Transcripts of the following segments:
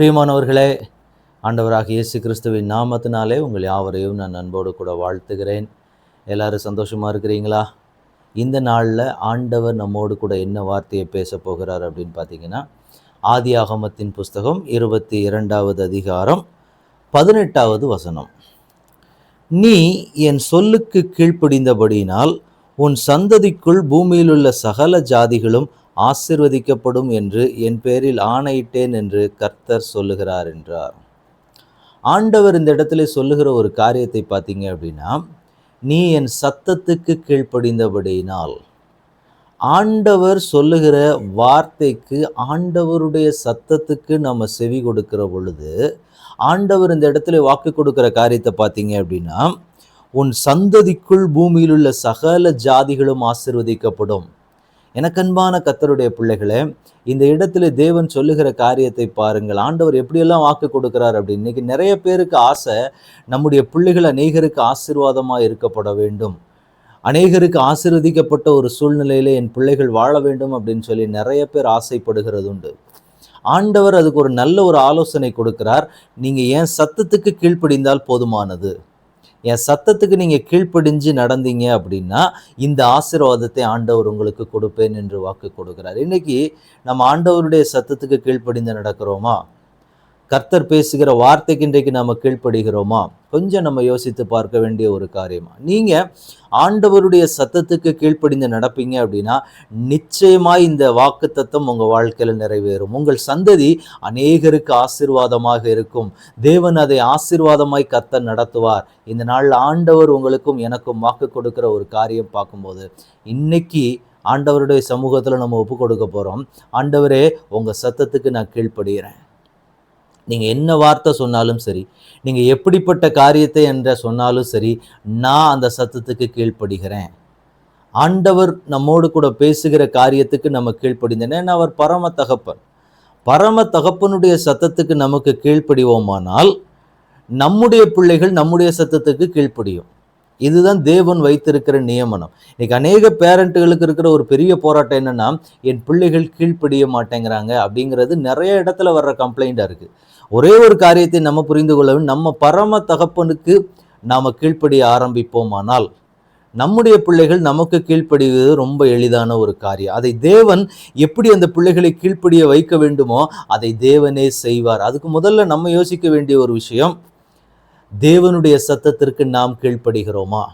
பிரியமானவர்களே ஆண்டவராக இயேசு கிறிஸ்துவின் நாமத்தினாலே உங்கள் யாவரையும் நான் அன்போடு கூட வாழ்த்துகிறேன். எல்லாரும் சந்தோஷமாக இருக்கிறீங்களா? இந்த நாளில் ஆண்டவர் நம்மோடு கூட என்ன வார்த்தையை பேச போகிறார் அப்படின்னு பார்த்தீங்கன்னா ஆதி ஆகமத்தின் புஸ்தகம் இருபத்தி இரண்டாவது அதிகாரம் பதினெட்டாவது வசனம். நீ என் சொல்லுக்கு கீழ்ப்படிந்தபடியினால் உன் சந்ததிக்குள் பூமியிலுள்ள சகல ஜாதிகளும் ஆசிர்வதிக்கப்படும் என்று என் பேரில் ஆணையிட்டேன் என்று கர்த்தர் சொல்லுகிறார் என்றார். ஆண்டவர் இந்த இடத்துல சொல்லுகிற ஒரு காரியத்தை பார்த்தீங்க அப்படின்னா நீ என் சத்தத்துக்கு கீழ்ப்படிந்தபடியினால் ஆண்டவர் சொல்லுகிற வார்த்தைக்கு ஆண்டவருடைய சத்தத்துக்கு நம்ம செவி கொடுக்கிற பொழுது ஆண்டவர் இந்த இடத்துல வாக்கு கொடுக்குற காரியத்தை பார்த்தீங்க அப்படின்னா உன் சந்ததிக்குள் பூமியில் உள்ள சகல ஜாதிகளும் ஆசிர்வதிக்கப்படும். எனக்கன்பான கத்தருடைய பிள்ளைகளே இந்த இடத்துல தேவன் சொல்லுகிற காரியத்தை பாருங்கள். ஆண்டவர் எப்படியெல்லாம் வாக்கு கொடுக்கிறார் அப்படின்னு இன்னைக்கு நிறைய பேருக்கு ஆசை நம்முடைய பிள்ளைகள் அநேகருக்கு ஆசீர்வாதமாக இருக்கப்பட வேண்டும். அநேகருக்கு ஆசிர்வதிக்கப்பட்ட ஒரு சூழ்நிலையில என் பிள்ளைகள் வாழ வேண்டும் அப்படின்னு சொல்லி நிறைய பேர் ஆசைப்படுகிறது உண்டு. ஆண்டவர் அதுக்கு ஒரு நல்ல ஒரு ஆலோசனை கொடுக்கிறார். நீங்கள் ஏன் சத்தத்துக்கு கீழ்ப்படிந்தால் போதுமானது? என் சத்தத்துக்கு நீங்கள் கீழ்ப்படிஞ்சு நடந்தீங்க அப்படின்னா இந்த ஆசீர்வாதத்தை ஆண்டவர் உங்களுக்கு கொடுப்பேன் என்று வாக்கு கொடுக்கிறார். இன்னைக்கு நம்ம ஆண்டவருடைய சத்தத்துக்கு கீழ்ப்படிந்து நடக்கிறோமா? கர்த்தர் பேசுகிற வார்த்தைக்கு இன்றைக்கு நம்ம கீழ்ப்படுகிறோமா? கொஞ்சம் நம்ம யோசித்து பார்க்க வேண்டிய ஒரு காரியமா? நீங்க ஆண்டவருடைய சத்தத்துக்கு கீழ்ப்படிந்து நடப்பீங்க அப்படின்னா நிச்சயமாய் இந்த வாக்கு தத்தம் உங்க வாழ்க்கையில் நிறைவேறும். உங்கள் சந்ததி அநேகருக்கு ஆசீர்வாதமாக இருக்கும். தேவன் அதை ஆசீர்வாதமாய் கர்த்தர் நடத்துவார். இந்த நாளில் ஆண்டவர் உங்களுக்கும் எனக்கும் வாக்கு கொடுக்கிற ஒரு காரியம் பார்க்கும்போது இன்னைக்கு ஆண்டவருடைய சமூகத்தில் நம்ம ஒப்பு கொடுக்க போகிறோம் ஆண்டவரே உங்கள் சத்தத்துக்கு நான் கீழ்ப்படுகிறேன். நீங்கள் என்ன வார்த்தை சொன்னாலும் சரி நீங்கள் எப்படிப்பட்ட காரியத்தை என்ற சொன்னாலும் சரி நான் அந்த சத்தத்துக்கு கீழ்ப்படுகிறேன். ஆண்டவர் நம்மோடு கூட பேசுகிற காரியத்துக்கு நம்ம கீழ்ப்படிந்தேன். ஏன்னா அவர் பரம தகப்பன். பரம தகப்பனுடைய சத்தத்துக்கு நமக்கு கீழ்ப்படிவோமானால் நம்முடைய பிள்ளைகள் நம்முடைய சத்தத்துக்கு கீழ்ப்படியும். இதுதான் தேவன் வைத்திருக்கிற நியமனம். இன்னைக்கு அநேக பேரண்ட்டுகளுக்கு இருக்கிற ஒரு பெரிய போராட்டம் என்னன்னா என் பிள்ளைகள் கீழ்ப்படிய மாட்டேங்கிறாங்க அப்படிங்கிறது நிறைய இடத்துல வர்ற கம்ப்ளைண்டாக இருக்குது ஒரே ஒரு காரியத்தை நம்ம புரிந்து கொள்ளவும் நம்ம பரம தகப்பனுக்கு நாம் கீழ்ப்படிய ஆரம்பிப்போமானால் நம்முடைய பிள்ளைகள் நமக்கு கீழ்ப்படிவது ரொம்ப எளிதான ஒரு காரியம். அதை தேவன் எப்படி அந்த பிள்ளைகளை கீழ்ப்படிய வைக்க வேண்டுமோ அதை தேவனே செய்வார். அதுக்கு முதல்ல நம்ம யோசிக்க வேண்டிய ஒரு விஷயம் தேவனுடைய சத்தத்திற்கு நாம் கீழ்ப்படுகிறோமா?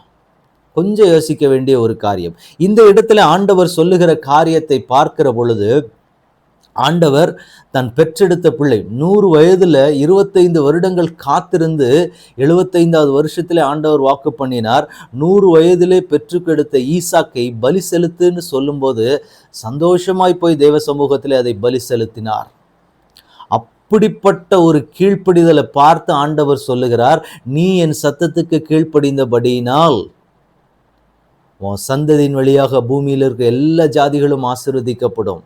கொஞ்சம் யோசிக்க வேண்டிய ஒரு காரியம். இந்த இடத்துல ஆண்டவர் சொல்லுகிற காரியத்தை பார்க்கிற பொழுது ஆண்டவர் தன் பெற்றெடுத்த பிள்ளை நூறு வயதில் இருபத்தைந்து வருடங்கள் காத்திருந்து எழுபத்தைந்தாவது வருஷத்தில் ஆண்டவர் வாக்கு பண்ணினார். நூறு வயதிலே பெற்றுக்கெடுத்த ஈசாக்கை பலி செலுத்துன்னு சொல்லும்போது சந்தோஷமாய் போய் தேவ சமூகத்தில் அதை பலி செலுத்தினார். அப்படிப்பட்ட ஒரு கீழ்ப்படிதலை பார்த்து ஆண்டவர் சொல்லுகிறார் நீ என் சத்தத்துக்கு கீழ்ப்படிந்தபடியினால் உன் சந்ததியின் வழியாக பூமியில் இருக்க எல்லா ஜாதிகளும் ஆசிர்வதிக்கப்படும்.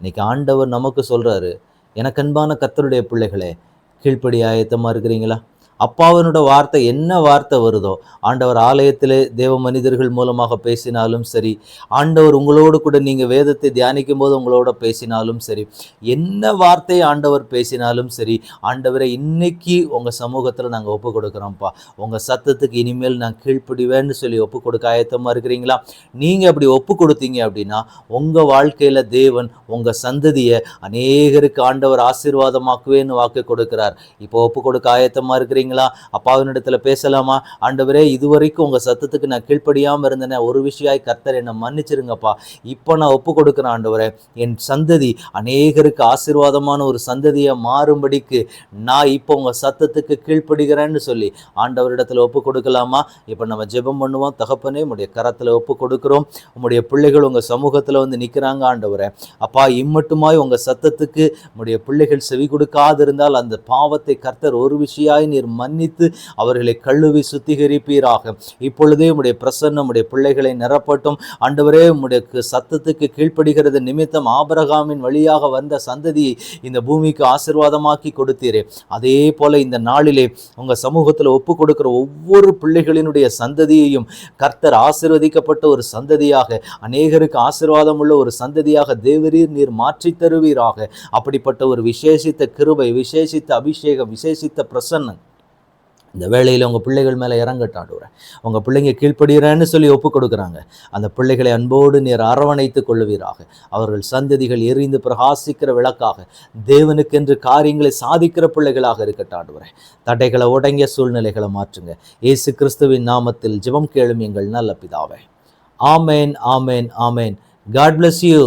இன்னைக்கு ஆண்டவர் நமக்கு சொல்கிறாரு எனக்கு அன்பான கத்தருடைய பிள்ளைகளே கீழ்ப்படி ஆயத்தமாக இருக்கிறீங்களா? அப்பாவனோட வார்த்தை என்ன வார்த்தை வருதோ ஆண்டவர் ஆலயத்திலே தேவ மனிதர்கள் மூலமாக பேசினாலும் சரி ஆண்டவர் உங்களோடு கூட நீங்கள் வேதத்தை தியானிக்கும் போது உங்களோட பேசினாலும் சரி என்ன வார்த்தை ஆண்டவர் பேசினாலும் சரி ஆண்டவரை இன்னைக்கு உங்கள் சமூகத்தில் நாங்கள் ஒப்பு கொடுக்குறோம்ப்பா. உங்கள் சத்தத்துக்கு இனிமேல் நான் கீழ்ப்படிவேன்னு சொல்லி ஒப்பு கொடுக்க ஆயத்தமாக இருக்கிறீங்களா? நீங்கள் அப்படி ஒப்பு கொடுத்தீங்க அப்படின்னா உங்கள் வாழ்க்கையில் தேவன் உங்கள் சந்ததியை அநேகருக்கு ஆண்டவர் ஆசீர்வாதமாக்குவேன்னு வாக்கு கொடுக்கிறார். இப்போ ஒப்பு கொடுக்க ஆயத்தமாக இருக்கிறீங்க இருக்கிறீங்களா அப்பாவினிடத்துல பேசலாமா? ஆண்டவரே இதுவரைக்கும் உங்கள் சத்தத்துக்கு நான் கீழ்ப்படியாமல் இருந்தேனே ஒரு விஷயாய் கர்த்தர் என்னை மன்னிச்சிருங்கப்பா. இப்போ நான் ஒப்பு கொடுக்குறேன் ஆண்டவரே என் சந்ததி அநேகருக்கு ஆசீர்வாதமான ஒரு சந்ததியை மாறும்படிக்கு நான் இப்போ உங்கள் சத்தத்துக்கு கீழ்ப்படுகிறேன்னு சொல்லி ஆண்டவரிடத்தில் ஒப்பு கொடுக்கலாமா? இப்போ நம்ம ஜெபம் பண்ணுவோம். தகப்பனே உடைய கரத்தில் ஒப்பு கொடுக்குறோம். உங்களுடைய பிள்ளைகள் உங்கள் சமூகத்தில் வந்து நிற்கிறாங்க ஆண்டவரே. அப்பா இம்மட்டுமாய் உங்கள் சத்தத்துக்கு உங்களுடைய பிள்ளைகள் செவி கொடுக்காதிருந்தால் அந்த பாவத்தை கர்த்தர் ஒரு விஷயாய் நீர் மன்னித்து அவர்களை கழுவி சுத்திகரிப்பீராக. இப்பொழுதே உம்முடைய பிரசன்னம் உடைய பிள்ளைகளை நிரப்பட்டும். ஆண்டவரே உம்முடைய சத்தத்துக்கு கீழ்ப்படுகிறது நிமித்தம் ஆபரகாமின் வழியாக வந்த சந்ததியை இந்த பூமிக்கு ஆசீர்வாதமாக்கி கொடுத்தீரே. அதே போல இந்த நாளிலே உங்கள் சமூகத்தில் ஒப்பு கொடுக்கிற ஒவ்வொரு பிள்ளைகளினுடைய சந்ததியையும் கர்த்தர் ஆசீர்வதிக்கப்பட்ட ஒரு சந்ததியாக அநேகருக்கு ஆசிர்வாதம் உள்ள ஒரு சந்ததியாக தேவரீர் நீர் மாற்றி தருவீராக. அப்படிப்பட்ட ஒரு விசேஷித்த கிருபை விசேஷித்த அபிஷேகம் விசேஷித்த பிரசன்னம் இந்த வேளையில் உங்கள் பிள்ளைகள் மேலே இறங்கட்டாடுறேன் உங்கள் பிள்ளைங்க கீழ்ப்படுகிறேன்னு சொல்லி ஒப்பு கொடுக்குறாங்க. அந்த பிள்ளைகளை அன்போடு நீர் அரவணைத்து கொள்ளுவீராக. அவர்கள் சந்ததிகள் எரிந்து பிரகாசிக்கிற விளக்காக தேவனுக்கென்று காரியங்களை சாதிக்கிற பிள்ளைகளாக இருக்கட்டாடுகிறேன் தடைகளை உடங்கிய சூழ்நிலைகளை மாற்றுங்க. இயேசு கிறிஸ்துவின் நாமத்தில் ஜெபம் கேளும் எங்கள் நல்ல பிதாவே. ஆமேன் ஆமேன் ஆமேன். God bless you